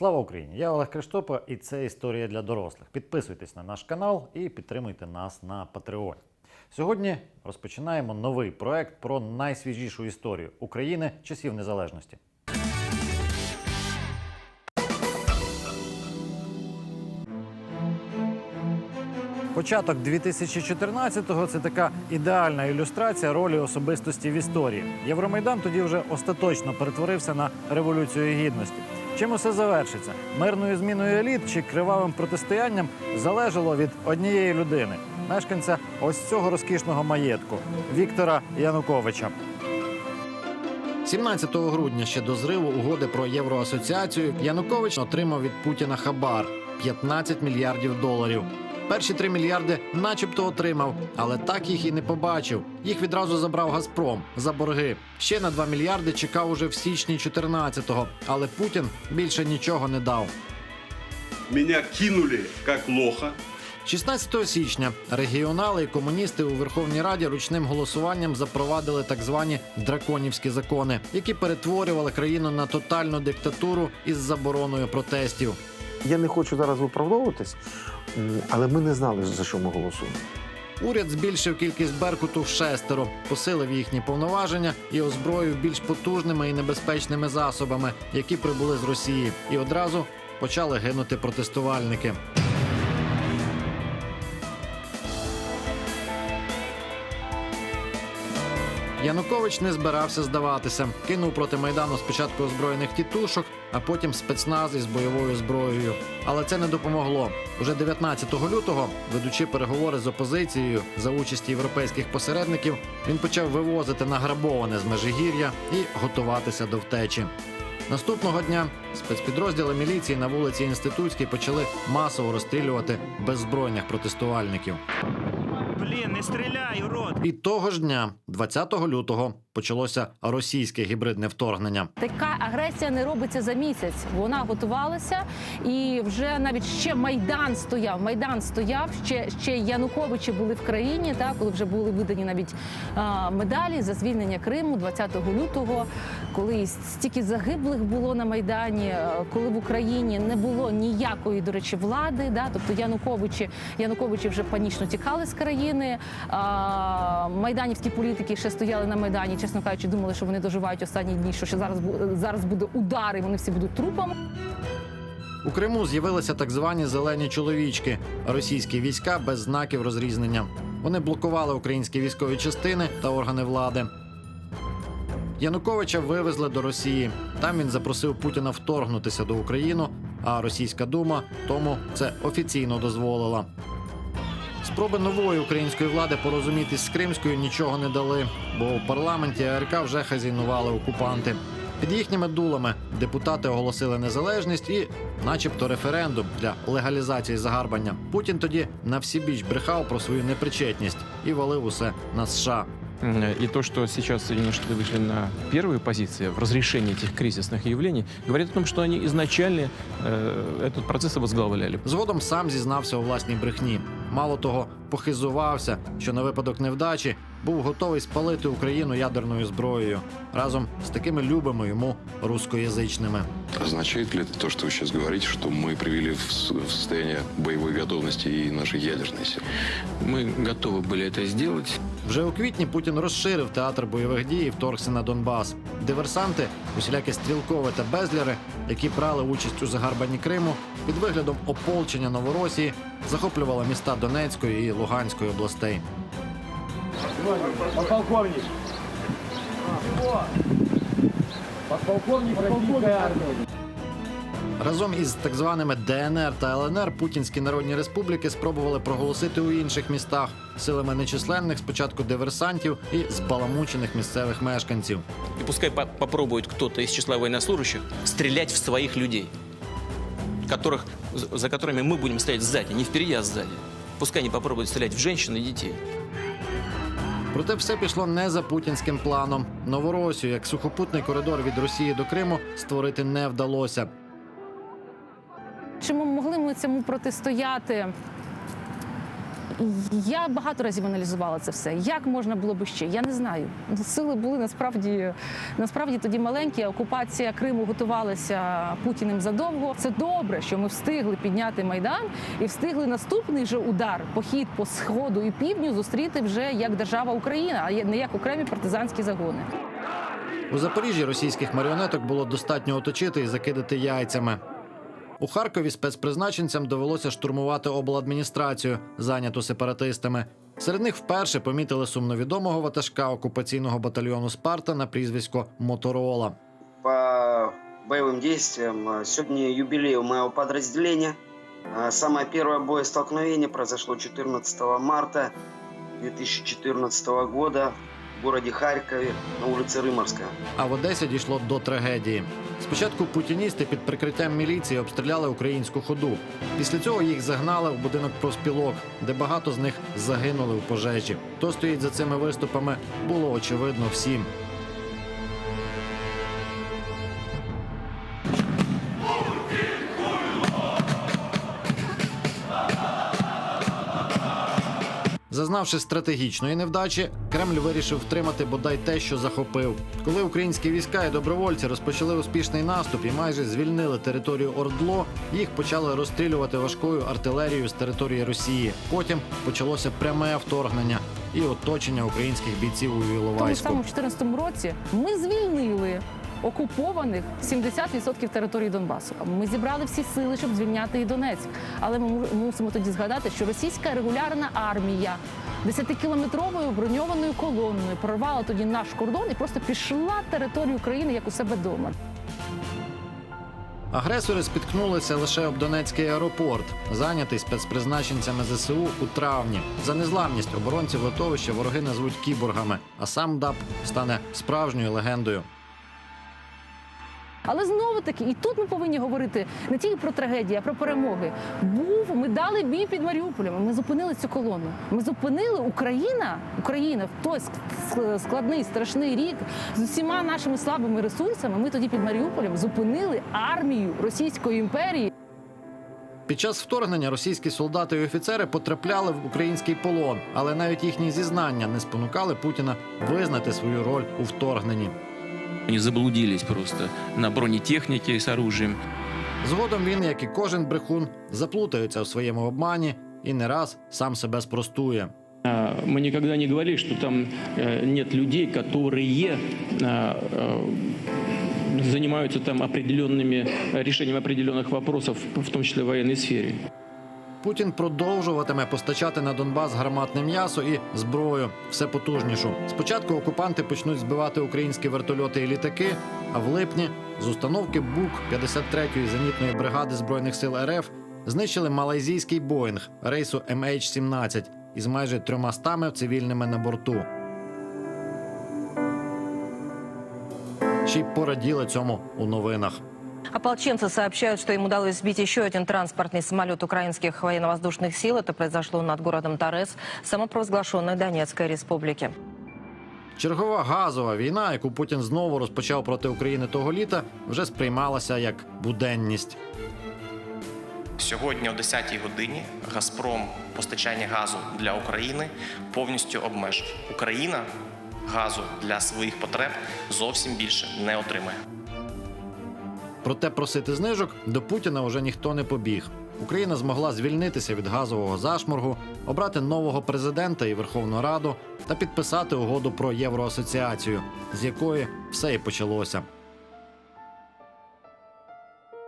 Слава Україні! Я Олег Криштопа, і це історія для дорослих. Підписуйтесь на наш канал і підтримуйте нас на Патреоні. Сьогодні розпочинаємо новий проект про найсвіжішу історію України часів незалежності. Початок 2014-го – це така ідеальна ілюстрація ролі особистості в історії. Євромайдан тоді вже остаточно перетворився на революцію гідності. Чим усе завершиться? Мирною зміною еліт чи кривавим протистоянням залежало від однієї людини, мешканця ось цього розкішного маєтку Віктора Януковича. 17 грудня ще до зриву угоди про євроасоціацію Янукович отримав від Путіна хабар 15 мільярдів доларів. Перші 3 мільярди начебто отримав, але так їх і не побачив. Їх відразу забрав Газпром за борги. Ще на 2 мільярди чекав уже в січні 14-го, але Путін більше нічого не дав. Меня кинули как лоха. 16 січня регіонали і комуністи у Верховній Раді ручним голосуванням запровадили так звані драконівські закони, які перетворювали країну на тотальну диктатуру із забороною протестів. Я не хочу зараз виправдовуватись, але ми не знали, за що ми голосуємо. Уряд збільшив кількість беркуту в шестеро, посилив їхні повноваження і озброїв більш потужними і небезпечними засобами, які прибули з Росії, і одразу почали гинути протестувальники. Янукович не збирався здаватися. Кинув проти майдану спочатку озброєних тітушок, а потім спецназ із бойовою зброєю. Але це не допомогло. Уже 19 лютого, ведучи переговори з опозицією за участі європейських посередників, він почав вивозити награбоване з Межигір'я і готуватися до втечі. Наступного дня спецпідрозділи міліції на вулиці Інститутській почали масово розстрілювати беззбройних протестувальників. Не стріляй, урод! І того ж дня, 20 лютого, почалося російське гібридне вторгнення. Така агресія не робиться за місяць. Вона готувалася, і вже навіть ще майдан стояв. Майдан стояв. Ще ще Януковичі були в країні. Так, коли вже були видані навіть а, медалі за звільнення Криму 20 лютого, коли стільки загиблих було на майдані, коли в Україні не було ніякої, до речі, влади. Да, тобто Януковичі, Януковичі вже панічно тікали з країни. А, майданівські політики ще стояли на майдані, чесно кажучи, думали, що вони доживають останні дні, що ще зараз зараз буде удар, і вони всі будуть трупами. У Криму з'явилися так звані зелені чоловічки, російські війська без знаків розрізнення. Вони блокували українські військові частини та органи влади. Януковича вивезли до Росії. Там він запросив Путіна вторгнутися до України, а російська дума тому це офіційно дозволила. Спроби нової української влади порозумітись з кримською нічого не дали, бо у парламенті АРК вже хазінували окупанти. Під їхніми дулами депутати оголосили незалежність і, начебто, референдум для легалізації загарбання. Путін тоді на всі біч брехав про свою непричетність і валив усе на США. М, И то, что сейчас Соединенные Штаты вышли на первые позиции в разрешении этих кризисных явлений, говорит о том, что они изначально э, этот процесс возглавляли. Згодом сам зізнався у власній брехні. Мало того, похизувався, що на випадок невдачі був готовий спалити Україну ядерною зброєю разом з такими любими йому рускоязичними. Означает ли это то, что вы сейчас говорите, что мы привели в с- в состояние боевой готовности и наши ядерные силы? Мы готовы были это сделать. Вже у квітні Путін розширив театр бойових дій і вторгся на Донбас. Диверсанти, усілякі стрілкові та безляри, які брали участь у загарбанні Криму, під виглядом ополчення Новоросії захоплювали міста Донецької і Луганської областей. Разом із так званими ДНР та ЛНР Путінські народні республіки спробували проголосити у інших містах силами нечисленних спочатку диверсантів і збаламучених місцевих мешканців. И пускай по- попробует кто-то из числа военнослужащих стрелять в своих людей, которых, за за которыми мы будем стоять сзади, не впереди, а сзади. Пускай они попробуют стрелять в женщин и детей. Проте все пішло не за путінським планом. Новоросію, як сухопутний коридор від Росії до Криму, створити не вдалося. Чи ми могли ми цьому протистояти? Я багато разів аналізувала це все. Як можна було би ще? Я не знаю. Сили були насправді насправді тоді маленькі. Окупація Криму готувалася Путіним задовго. Це добре, що ми встигли підняти майдан і встигли наступний же удар, похід по сходу і півдню зустріти вже як держава Україна, а не як окремі партизанські загони. У Запоріжжі російських маріонеток було достатньо оточити і закидати яйцями. У Харкові спецпризначенцям довелося штурмувати обладміністрацію, зайняту сепаратистами. Серед них вперше помітили сумновідомого ватажка окупаційного батальйону Спарта на прізвисько Моторола. по Сегодня юбилей у моего подразделения. А, Самое первое боестолкновение произошло 14 марта 2014 года в Харкові Харькове на вулиці Римарська. А в Одесі дійшло до трагедії. Спочатку путіністи під прикриттям міліції обстріляли українську ходу. Після цього їх загнали в будинок проспілок, де багато з них загинули в пожежі. Хто стоїть за цими виступами, було очевидно всім. Зазнавши стратегічної невдачі, Кремль вирішив втримати бодай те, що захопив. Коли українські війська і добровольці розпочали успішний наступ і майже звільнили територію Ордло, їх почали розстрілювати важкою артилерією з території Росії. Потім почалося пряме вторгнення і оточення українських бійців у В тому Іловайську. самому 2014 році ми звільнили окупованих 70% території Донбасу. Ми зібрали всі сили, щоб звільняти і Донецьк. Але ми мусимо тоді згадати, що російська регулярна армія 10-кілометровою броньованою колоною прорвала тоді наш кордон і просто пішла територію України як у себе вдома. Агресори спіткнулися лише об Донецький аеропорт, зайнятий спецпризначенцями ЗСУ у травні. За незламність оборонців литовища вороги назвуть кіборгами, а сам ДАП стане справжньою легендою. Але знову таки, і тут ми повинні говорити не тільки про трагедії, а про перемоги. Був, ми дали бій під Маріуполем. Ми зупинили цю колону. Ми зупинили Україна, Україна в той ск- складний, страшний рік з усіма нашими слабими ресурсами. Ми тоді під Маріуполем зупинили армію Російської імперії. Під час вторгнення російські солдати і офіцери потрапляли в український полон, але навіть їхні зізнання не спонукали Путіна визнати свою роль у вторгненні. Они заблудились просто на бронетехнике с оружием. Згодом він, як і кожен брехун, заплутається у своєму обмані і не раз сам себе спростує. А, Мы никогда не говорили, что там э, нет людей, которые а, э, занимаются там определенными решением определенных вопросов, в том числе в военной сфере. Путін продовжуватиме постачати на Донбас гарматне м'ясо і зброю все потужнішу. Спочатку окупанти почнуть збивати українські вертольоти і літаки. А в липні з установки БУК 53-ї зенітної бригади збройних сил РФ знищили малайзійський Боїнг рейсу MH17 із майже 300 цивільними на борту. Ще й пораділи цьому у новинах. Ополченцы сообщают, что им удалось сбить еще один транспортный самолет украинских военно-воздушных сил. Это произошло над городом Торез, самопровозглашенной Донецкой республики. Чергова газова війна, яку Путін знову розпочав проти України того літа, вже сприймалася як буденність. Сьогодні о 10-й годині Газпром постачання газу для України повністю обмежив. Україна газу для своїх потреб зовсім більше не отримає. Проте просити знижок до Путіна вже ніхто не побіг. Україна змогла звільнитися від газового зашморгу, обрати нового президента і Верховну Раду та підписати угоду про євроасоціацію, з якої все і почалося.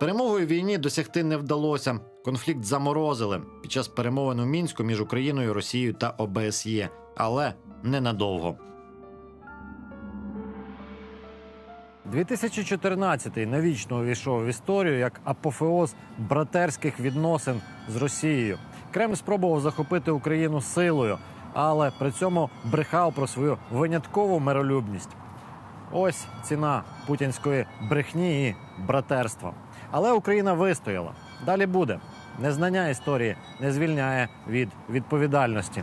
Перемогою війні досягти не вдалося. Конфлікт заморозили під час перемовин у мінську між Україною, Росією та ОБСЄ, але ненадовго. 2014-й навічно увійшов в історію як апофеоз братерських відносин з Росією. Кремль спробував захопити Україну силою, але при цьому брехав про свою виняткову миролюбність. Ось ціна путінської брехні і братерства. Але Україна вистояла. Далі буде. Незнання історії не звільняє від відповідальності.